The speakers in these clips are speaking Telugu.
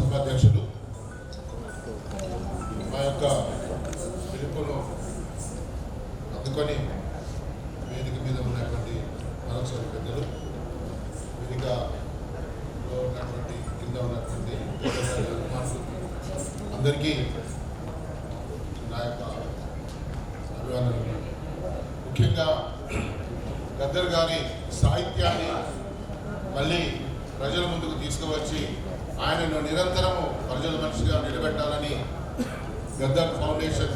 సభాధ్యక్షులు మా యొక్క పిలుపును అందుకొని వేదిక మీద ఉన్నటువంటి మరొకసారి పెద్దలు వేదికలో ఉన్నటువంటి కింద ఉన్నటువంటి అందరికీ నా యొక్క అభివందనలు ముఖ్యంగా గద్దర్ గారి సాహిత్యాన్ని మళ్ళీ ప్రజల ముందుకు తీసుకువచ్చి ఆయనను నిరంతరము ప్రజల మనిషిగా నిలబెట్టాలని గద్దర్ ఫౌండేషన్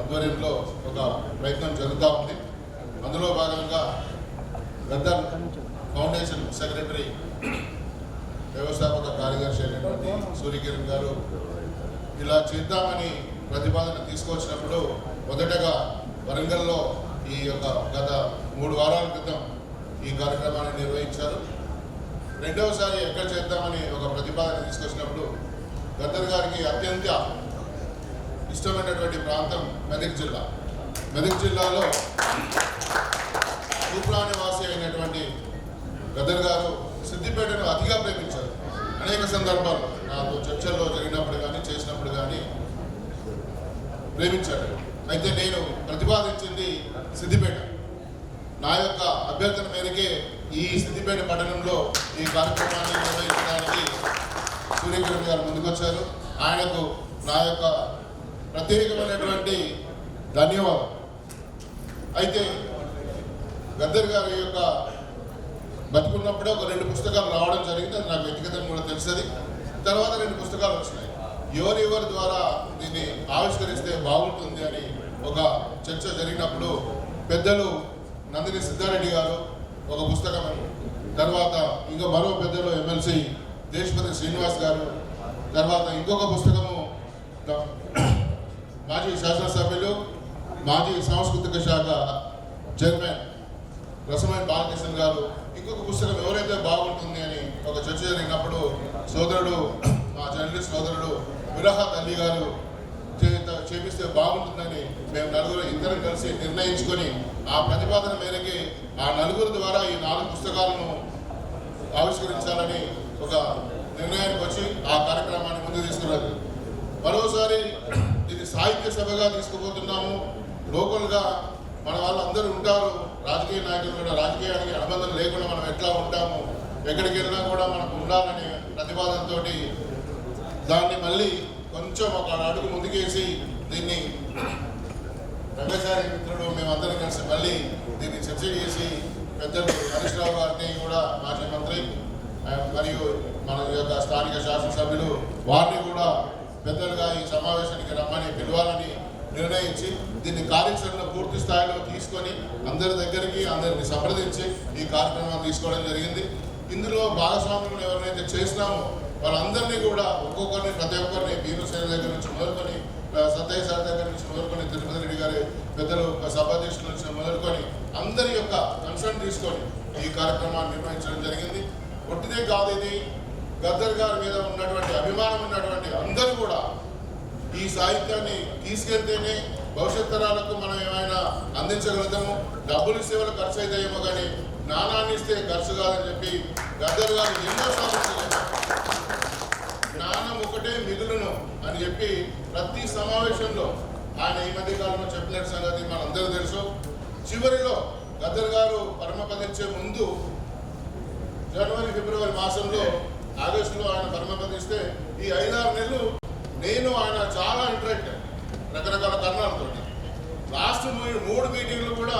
ఆధ్వర్యంలో ఒక ప్రయత్నం జరుగుతూ ఉంది. అందులో భాగంగా గద్దర్ ఫౌండేషన్ సెక్రటరీ వ్యవస్థాపక కార్యదర్శి అయినటువంటి సూర్యకిరణ్ గారు ఇలా చేద్దామని ప్రతిపాదన తీసుకొచ్చినప్పుడు మొదటగా వరంగల్లో ఈ యొక్క గత మూడు వారాల క్రితం ఈ కార్యక్రమాన్ని నిర్వహించారు. రెండవసారి ఎక్కడ చేద్దామని ఒక ప్రతిపాదన తీసుకొచ్చినప్పుడు గద్దర్ గారికి అత్యంత ఇష్టమైనటువంటి ప్రాంతం మెదక్ జిల్లా. మెదక్ జిల్లాలో తూప్రా నివాసి అయినటువంటి గద్దర్ గారు సిద్దిపేటను అతిగా ప్రేమించారు. అనేక సందర్భాలు నాకు చర్చల్లో జరిగినప్పుడు కానీ చేసినప్పుడు కానీ ప్రేమించాడు అయితే నేను ప్రతిపాదించింది సిద్దిపేట. నా యొక్క అభ్యర్థన మేరకే ఈ సిద్దిపేట పట్టణంలో ఈ కార్యక్రమాన్ని నిర్వహించడానికి సూర్యకిరణ్ గారు ముందుకొచ్చారు. ఆయనకు నా యొక్క ప్రత్యేకమైనటువంటి ధన్యవాదం. అయితే గద్దర్ గారి యొక్క బతుకున్నప్పుడే ఒక రెండు పుస్తకాలు రావడం జరిగింది. అది నాకు వ్యక్తిగతంగా కూడా తెలుస్తుంది తర్వాత రెండు పుస్తకాలు వచ్చినాయి. ఎవరి ఎవరి ద్వారా దీన్ని ఆవిష్కరిస్తే బాగుంటుంది అని ఒక చర్చ జరిగినప్పుడు పెద్దలు నందిని సిద్ధారెడ్డి గారు ఒక పుస్తకం తర్వాత ఇంకా మరో పెద్దలు ఎమ్మెల్సీ దేశపతి శ్రీనివాస్ గారు. తర్వాత ఇంకొక పుస్తకము మాజీ శాసనసభ్యులు మాజీ సాంస్కృతిక శాఖ చైర్మన్ రసమైన బాలకృష్ణ గారు. ఇంకొక పుస్తకం ఎవరైతే బాగుంటుంది అని ఒక చర్చ జరిగినప్పుడు సోదరుడు మా జర్నలిస్ట్ సోదరుడు విరహ తల్లి గారు చేపిస్తే బాగుంటుందని మేము నలుగురు ఇద్దరం కలిసి నిర్ణయించుకొని ఆ ప్రతిపాదన మేరకి ఆ నలుగురు ద్వారా ఈ నాలుగు పుస్తకాలను ఆవిష్కరించాలని ఒక నిర్ణయానికి వచ్చి ఆ కార్యక్రమాన్ని ముందు తీసుకురాదు మరోసారి ఇది సాహిత్య సభగా తీసుకుపోతున్నాము. లోకల్గా మన వాళ్ళందరూ ఉంటారు. రాజకీయ నాయకులు కూడా రాజకీయానికి అనుబంధం లేకుండా మనం ఎట్లా ఉంటాము ఎక్కడికి వెళ్ళినా కూడా మనకు ఉండాలనే ప్రతిపాదనతో దాన్ని మళ్ళీ కొంచెం ఒక అడుగు ముందుకేసి దీన్ని రంగచారి మిత్రుడు మేమందరం కలిసి మళ్ళీ దీన్ని చర్చ చేసి పెద్దలు హరీష్ రావు గారిని కూడా మాజీ మంత్రి మరియు మన యొక్క స్థానిక శాసనసభ్యులు వారిని కూడా పెద్దలుగా ఈ సమావేశానికి రమ్మని పిలవాలని నిర్ణయించి దీన్ని కార్యాచరణ పూర్తి స్థాయిలో తీసుకొని అందరి దగ్గరికి అందరిని సంప్రదించి ఈ కార్యక్రమాన్ని తీసుకోవడం జరిగింది. ఇందులో భాగస్వామ్యం ఎవరినైతే చేసినామో వాళ్ళందరినీ కూడా ఒక్కొక్కరిని ప్రతి ఒక్కరిని భీమసేన దగ్గర నుంచి మొదలుకొని సత్యయ్య సార్ దగ్గర నుంచి మొదలుకొని తిరుపతి రెడ్డి గారి పెద్దలు సభాధ్యక్షుల నుంచి మొదలుకొని అందరి యొక్క కన్సర్న్ తీసుకొని ఈ కార్యక్రమాన్ని నిర్వహించడం జరిగింది. ఒట్టిదే కాదు ఇది. గద్దర్ గారి మీద ఉన్నటువంటి అభిమానం ఉన్నటువంటి అందరూ కూడా ఈ సాహిత్యాన్ని తీసుకెళ్తేనే భవిష్యత్ తరాలకు మనం ఏమైనా అందించగలుగుతాము డబ్బులు సేవలు ఖర్చు అవుతాయేమో కానీ జ్ఞానాన్ని ఇస్తే ఖర్చు కాదని చెప్పి గద్దరు గారు ఎన్నో సార్లు జ్ఞానం ఒకటే మిగులును అని చెప్పి ప్రతి సమావేశంలో ఆయన ఈ మధ్య కాలంలో చెప్పిన సంగతి మనందరూ తెలుసు. చివరిలో గద్దర్ గారు పరమపదించే ముందు జనవరి ఫిబ్రవరి మాసంలో ఆగస్టులో ఆయన పరమపదిస్తే ఈ ఐదారు నెలలు నేను ఆయన చాలా ఇంటరాక్ట్ రకరకాల లాస్ట్ మూడు మీటింగ్లు కూడా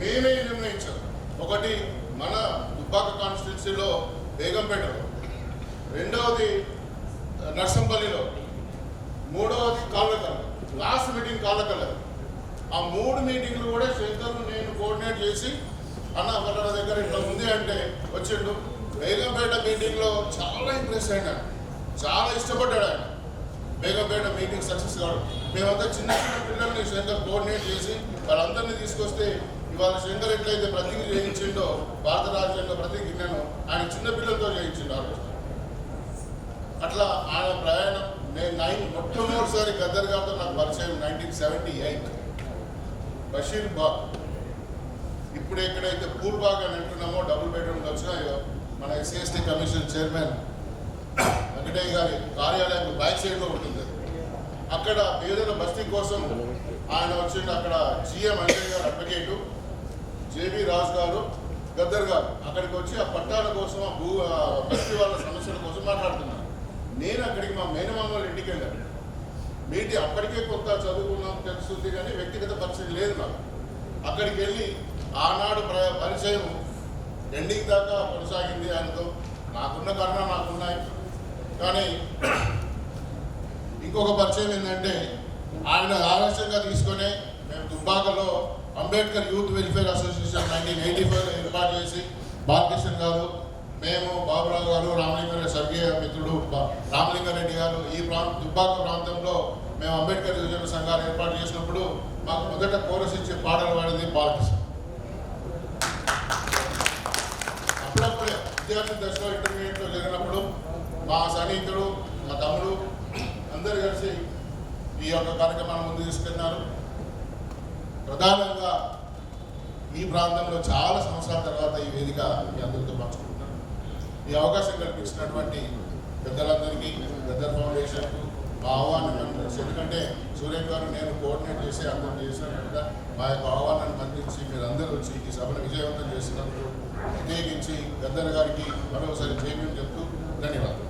మేమే నిర్ణయించాం. ఒకటి మన దుబ్బాక కాన్స్టిట్యున్సీలో బేగంపేటలో రెండవది నర్సంపల్లిలో మూడవది కాలకల లాస్ట్ మీటింగ్ కాళ్ళకల్. ఆ మూడు మీటింగ్లు కూడా శంకర్ నేను కోఆర్డినేట్ చేసి అన్న వాళ్ళ దగ్గర ఇట్లా ఉంది అంటే వచ్చిండు. బేగంపేట మీటింగ్లో చాలా ఇంప్రెస్ అయినాడు. చాలా ఇష్టపడ్డాడు ఆయన. బేగంపేట మీటింగ్ సక్సెస్ కావడం. మేమంతా చిన్న చిన్న పిల్లల్ని శంకర్ కోఆర్డినేట్ చేసి వాళ్ళందరినీ తీసుకొస్తే ఇవాళ శంకర్ ఎట్లయితే ప్రతిజ్ఞ చేయించిండో భారత రాజ్యాంగ ప్రతిజ్ఞను ఆయన చిన్న పిల్లలతో చేయించిండు ఆలోచన అట్లా ఆయన ప్రయాణం నేను నైన్ మొట్టమొదటిసారి గద్దర్ గారితో నాకు పరిచయం nineteen seventy eight. Basheer Bagh ఇప్పుడు ఎక్కడైతే పూర్బాగ్ అని అంటున్నామో డబుల్ బెడ్రూమ్ వచ్చినాయో మన ఎస్సీఎస్టీ కమిషన్ చైర్మన్ వెంకటయ్య గారి కార్యాలయం బ్యాక్ సైడ్లో ఉంటుంది. అక్కడ పేదల బస్తీ కోసం ఆయన వచ్చిండు అక్కడ జిఎం వెంకయ్య గారు అడ్వకేటు జేబీ రాజు గారు గద్దర్ గారు అక్కడికి వచ్చి ఆ పట్టాల కోసం ఆ భూ బస్తీ వాళ్ళ సమస్యల కోసం మాట్లాడుతున్నారు. నేను అక్కడికి మా మేనమామ ఇంటికి వెళ్ళాను. మీటి అప్పటికే కొంత చదువుకున్నాం తెలుస్తుంది కానీ వ్యక్తిగత పరిచయం లేదు నాకు అక్కడికి వెళ్ళి ఆనాడు ప్ర- పరిచయం ఎండింగ్ దాకా కొనసాగింది ఆయనతో. నాకున్న కారణం నాకున్నాయి. కానీ ఇంకొక పరిచయం ఏంటంటే ఆయన ఆలస్యంగా తీసుకొని మేము దుబ్బాకలో Ambedkar youth welfare association nineteen eighty ఫైవ్లో ఏర్పాటు చేసి బాలకృష్ణ గారు మేము బాబురావు గారు రామలింగారెడ్డి స్వర్గీయ మిత్రుడు రామలింగారెడ్డి గారు ఈ ప్రాంత దుబ్బాక ప్రాంతంలో మేము అంబేద్కర్ యువజన సంఘాలు ఏర్పాటు చేసినప్పుడు మాకు మొదట కోరస్ ఇచ్చే పాటలు పాడింది బాలకృష్ణ. అప్పుడప్పుడే విద్యార్థి దశలో మా సన్నిహితుడు మా తమ్ముడు అందరు కలిసి ఈ యొక్క కార్యక్రమాన్ని ముందు తీసుకెళ్తున్నారు ప్రధానంగా ఈ ప్రాంతంలో చాలా సంవత్సరాల తర్వాత ఈ వేదిక మీ అందరితో పంచుకుంటున్నాను. ఈ అవకాశం కల్పించినటువంటి పెద్దలందరికీ పెద్ద ఫౌండేషన్కు మా ఆహ్వానం ఎందుకంటే సూర్య గారు నేను కోఆర్డినేట్ చేసి అందరం చేసినట్టు మా యొక్క ఆహ్వానాన్ని మన్నించి మీరు అందరూ వచ్చి ఈ సభను విజయవంతం చేసినందుకు ప్రత్యేకించి గద్దర్ గారికి మరొకసారి జైవ్యం చెప్తూ ధన్యవాదాలు.